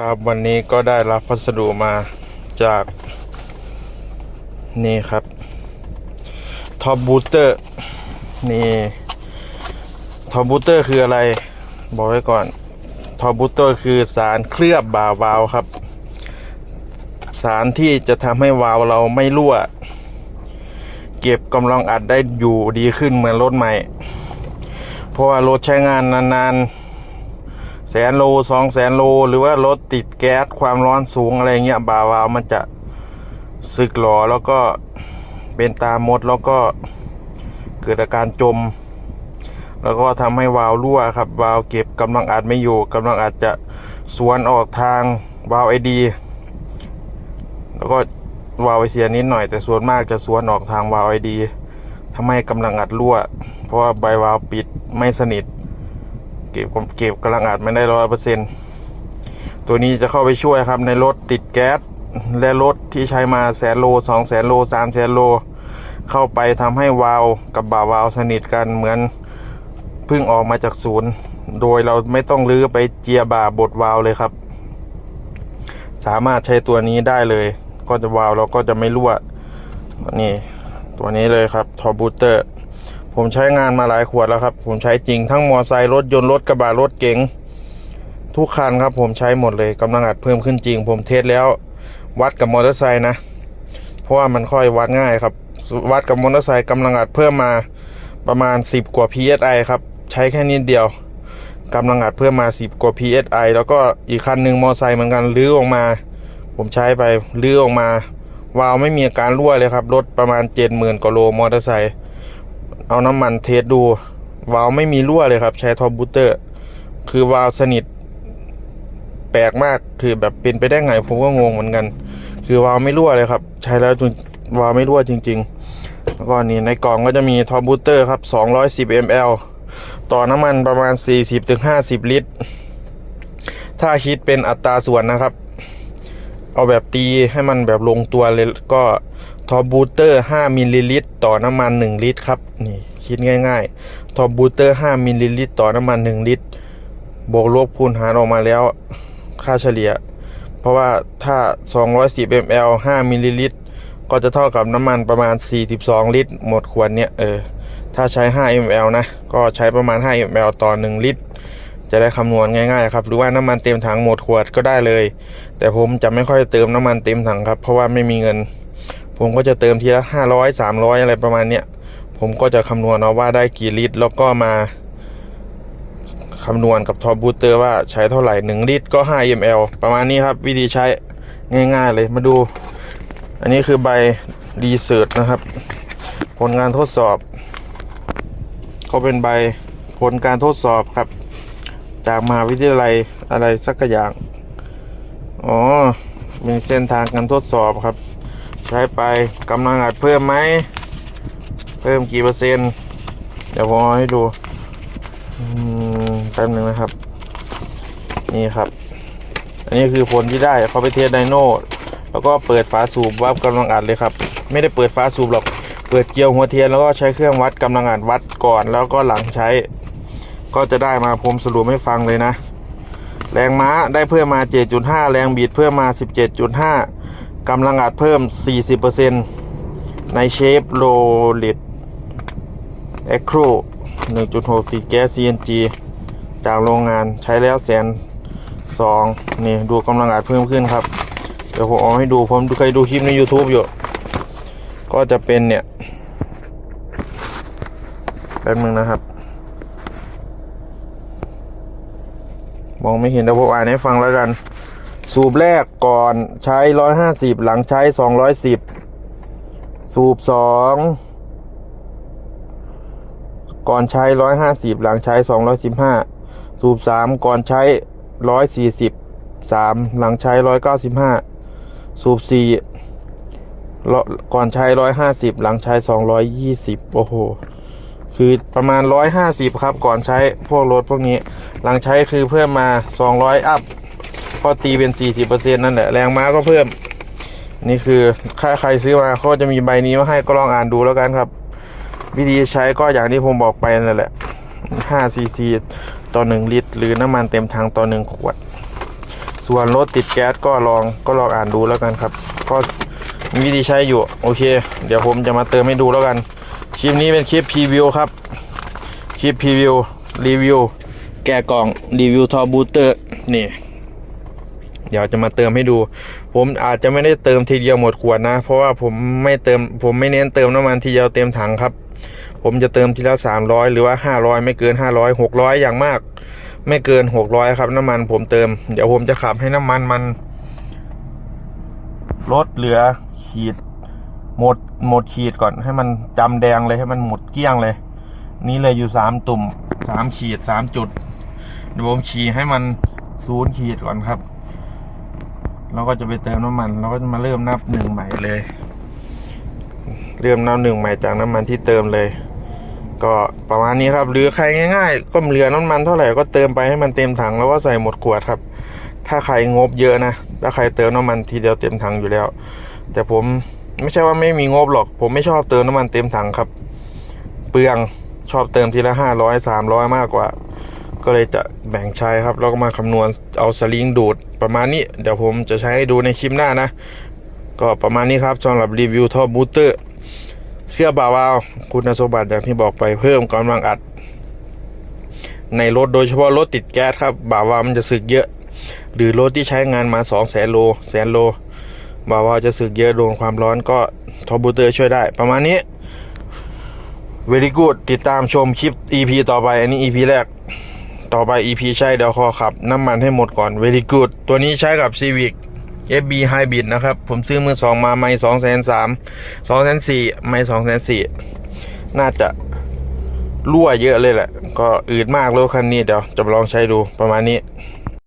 ครับวันนี้ก็ได้รับพัสดุมาจาก นี่ครับท็อปบูสเตอร์นี่ท็อปบูสเตอร์คืออะไร บอกไว้ก่อนท็อปบูสเตอร์คือสารเคลือบบ่าวาล์วครับ สารที่จะทำให้วาล์วเราไม่รั่ว เก็บกำลังอัดได้อยู่ดีขึ้นเหมือนรถใหม่ เพราะว่ารถใช้งานนานๆ แสนโลสองแสนโล หรือว่ารถติดแก๊สความร้อนสูงอะไรเงี้ยบาวาล์วมันจะสึกหรอแล้วก็เป็นตามดแล้วก็เกิดอาการจม แล้วก็ทำให้วาล์วรั่วครับ วาล์วเก็บกำลังอัดไม่อยู่กำลังอัดจะสวนออกทางวาล์วไอดี แล้วก็วาล์วไอเสียนิดหน่อย แต่ส่วนมากจะสวนออกทางวาล์วไอดีทำให้กำลังอัดรั่ว เพราะว่าใบวาล์วปิดไม่สนิท เก็บเก็บกำลังอัดไม่ได้ร้อยเปอร์เซ็นต์ตัวนี้จะเข้าไปช่วยครับในรถติดแก๊สและรถที่ใช้มาแสนโลสองแสนโลสามแสนโล เข้าไปทำให้วาล์วกับบ่าวาล์วสนิทกันเหมือนเพิ่งออกมาจากศูนย์ โดยเราไม่ต้องลื้อไปเจียบ่าบดวาล์วเลยครับ สามารถใช้ตัวนี้ได้เลย ก็จะวาล์วเราก็จะไม่รั่วนี่ตัวนี้เลยครับทอบูเตอร์ ผมใช้งานมาหลายขวดแล้วครับ ผมใช้จริงทั้งมอไซค์รถยนต์รถกระบะรถเก๋งทุกคันครับ ผมใช้หมดเลยกำลังอัดเพิ่มขึ้นจริง ผมเทสแล้ววัดกับมอเตอร์ไซค์นะ เพราะว่ามันค่อยวัดง่ายครับ วัดกับมอเตอร์ไซค์กำลังอัดเพิ่มมาประมาณ 10 กว่า psi ครับ ใช้แค่นิดเดียวกำลังอัดเพิ่มมา 10 กว่า psi แล้วก็อีกคันหนึ่งมอเตอร์ไซค์เหมือนกันลื้อออกมา ผมใช้ไปลื้อออกมา วาล์วไม่มีอาการรั่วเลยครับรถประมาณ 70,000กว่าโลมอเตอร์ไซค์ เอาน้ำมันเทสดู วาล์วไม่มีรั่วเลยครับ ใช้ทอบูเตอร์ คือวาล์วสนิท แปลกมากคือแบบเป็นไปได้ไงผมก็งงเหมือนกัน คือวาล์วไม่รั่วเลยครับ ใช้แล้วจนวาล์วไม่รั่วจริง ๆ แล้วก็นี่ในกล่องก็จะมีทอบูเตอร์ครับ210 ml ต่อน้ำมันประมาณ 40-50 ลิตร ถ้าคิดเป็นอัตราส่วนนะครับ เอาแบบตีให้มันแบบลงตัวเลยก็ ทอบูเตอร์ 5 มิลลิลิตร ต่อน้ำมัน 1 ลิตรครับ นี่คิดง่ายๆ ทอบูเตอร์ 5 มิลลิลิตร ต่อน้ำมัน 1 ลิตร บวกลบคูณหารออกมาแล้ว ค่าเฉลี่ย เพราะว่าถ้า 210 ml 5 มิลลิลิตร ก็จะเท่ากับน้ำมันประมาณ 42 ลิตร หมดขวดเนี้ยเออ ถ้าใช้ 5 ml นะ ก็ใช้ประมาณ 5 ml ต่อ 1 ลิตร จะได้คำนวณง่ายๆ ครับ หรือว่าน้ำมันเต็มถังหมดขวดก็ได้เลย แต่ผมจะไม่ค่อยเติมน้ำมันเต็มถังครับ เพราะว่าไม่มีเงิน ผมก็จะเติมทีละห้าร้อยสามร้อยอะไรประมาณเนี้ยผมก็จะคำนวณเอาว่าได้กี่ลิตร แล้วก็มาคำนวณกับทอบูเตอร์ว่าใช้เท่าไหร่หนึ่งลิตรก็ห้า ml ประมาณนี้ครับ วิธีใช้ง่าย ๆ เลยมาดู อันนี้คือใบรีเสิร์ชนะครับ ผลงานทดสอบเขาเป็นใบผลการทดสอบครับ จากมหาวิทยาลัยอะไรสักอย่าง อ๋อมีเส้นทางการทดสอบครับ ใช้ไปกำลังอัดเพิ่มไหม เพิ่มกี่เปอร์เซ็นต์ เดี๋ยวผมเอาให้ดูอืมแป๊บหนึงนะครับ นี่ครับ อันนี้คือผลที่ได้เขาไปเทสไดโน่แล้วก็เปิดฝาสูบวัดกำลังอัดเลยครับ ไม่ได้เปิดฝาสูบหรอกเปิดเกลียวหัวเทียนแล้วก็ใช้เครื่องวัดกำลังอัดวัดก่อน แล้วก็หลังใช้ ก็จะได้มาผมสรุปให้ฟังเลยนะ แรงม้าได้เพิ่มมา 7.5 แรงบิดเพิ่มมา 17.5 กำลังอัดเพิ่ม 40%ในเชฟโรลิดเอ็กโคร1.6ติดแก๊ส CNG จากโรงงานใช้แล้วแสนสองนี่ดูกำลังอัดเพิ่มขึ้นครับ เดี๋ยวผมเอาให้ดู ผมเคยดูคลิปใน YouTube อยู่ ก็จะเป็นเนี่ยแป๊บนึงนะครับ มองไม่เห็นแต่ผมอ่านให้ฟังแล้วกัน สูบแรกก่อนใช้ร้อยห้าสิบหลังใช้สองร้อยสิบสูบสองก่อนใช้ร้อยห้าสิบหลังใช้สองร้อยสิบห้าสูบสามก่อนใช้ร้อยสี่สิบสามหลังใช้ร้อยเก้าสิบห้าสูบสี่ก่อนใช้ร้อยห้าสิบหลังใช้สองร้อยยี่สิบโอ้โหคือประมาณร้อยห้าสิบครับ ก่อนใช้พวกรถพวกนี้ หลังใช้คือเพิ่มมาสองร้อยอัพ ก็ตีเป็นสี่สิบเปอร์เซ็นนั่นแหละแรงม้าก็เพิ่ม นี่คือถ้าใครซื้อมาเขาจะมีใบนี้มาให้ก็ลองอ่านดูแล้วกันครับ วิธีใช้ก็อย่างที่ผมบอกไปนั่นแหละห้าซีซีต่อหนึ่งลิตร หรือน้ำมันเต็มถังต่อหนึ่งขวด ส่วนรถติดแก๊สก็ลองก็ลองอ่านดูแล้วกันครับ ก็มีวิธีใช้อยู่ โอเค เดี๋ยวผมจะมาเติมให้ดูแล้วกันคลิปนี้เป็นคลิปพรีวิวครับคลิปพรีวิวรีวิวแกะกล่องรีวิวทอบูเตอร์นี่ ดี๋ยวจะมาเติมให้ดู ผมอาจจะไม่ได้เติมทีเดียวหมดขวดนะ เพราะว่าผมไม่เติม ผมไม่เน้นเติมน้ำมันทีเดียวเต็มถังครับ ผมจะเติมทีละสามร้อยหรือว่าห้าร้อยไม่เกินห้าร้อยหกร้อยอย่างมาก ไม่เกินหกร้อยครับ น้ำมันผมเติม เดี๋ยวผมจะขับให้น้ำมันมันลดเหลือขีดหมดหมดขีดก่อนให้มันจำแดงเลยให้มันหมดเกลี้ยงเลย นี่เลยอยู่สามตุ่มสามขีดสามจุดเดี๋ยวผมฉีดให้มันศูนย์ขีดก่อนครับ แล้วก็จะไปเติมน้ำมัน เราก็จะมาเริ่มนับหนึ่งใหม่เลย เริ่มนับหนึ่งใหม่จากน้ำมันที่เติมเลย ก็ประมาณนี้ครับหรือใครง่าย ๆ ก็เหลือน้ำมันเท่าไหร่ก็เติมไปให้มันเต็มถังแล้วก็ใส่หมดขวดครับ ถ้าใครงบเยอะนะถ้าใครเติมน้ำมันทีเดียวเต็มถังอยู่แล้ว แต่ผมไม่ใช่ว่าไม่มีงบหรอก ผมไม่ชอบเติมน้ำมันเต็มถังครับ เปลืองชอบเติมทีละห้าร้อยสามร้อยมากกว่า ก็เลยจะแบ่งใช้ครับแล้วก็มาคำนวณเอาสลิงดูดประมาณนี้ เดี๋ยวผมจะใช้ให้ดูในคลิปหน้านะ ก็ประมาณนี้ครับสำหรับรีวิวท่อบูสเตอร์เครื่องบ่าวาว คุณสมบัติอย่างที่บอกไปเพิ่มกำลังอัด ในรถโดยเฉพาะรถติดแก๊สครับ บ่าวาวมันจะสึกเยอะ หรือรถที่ใช้งานมา2 0 0แสนโลแสนโล บ่าวาวจะสึกเยอะโดนความร้อนก็ทอบูเตอร์ช่วยได้ ประมาณนี้ very good ติดตามชมคลิป EP ต่อไป อันนี้ EP แรก ต่อไป EP ใช้เดี๋ยวขอขับ น้ำมันให้หมดก่อน very good ตัวนี้ใช้กับ Civic FB Hybrid นะครับ ผมซื้อมือสองมาไม่สองแสนสามสองแสนสี่ไม่สองแสนสี่น่าจะรั่วเยอะเลยแหละ ก็อืดมากรถคันนี้เดี๋ยวจะลองใช้ดูประมาณนี้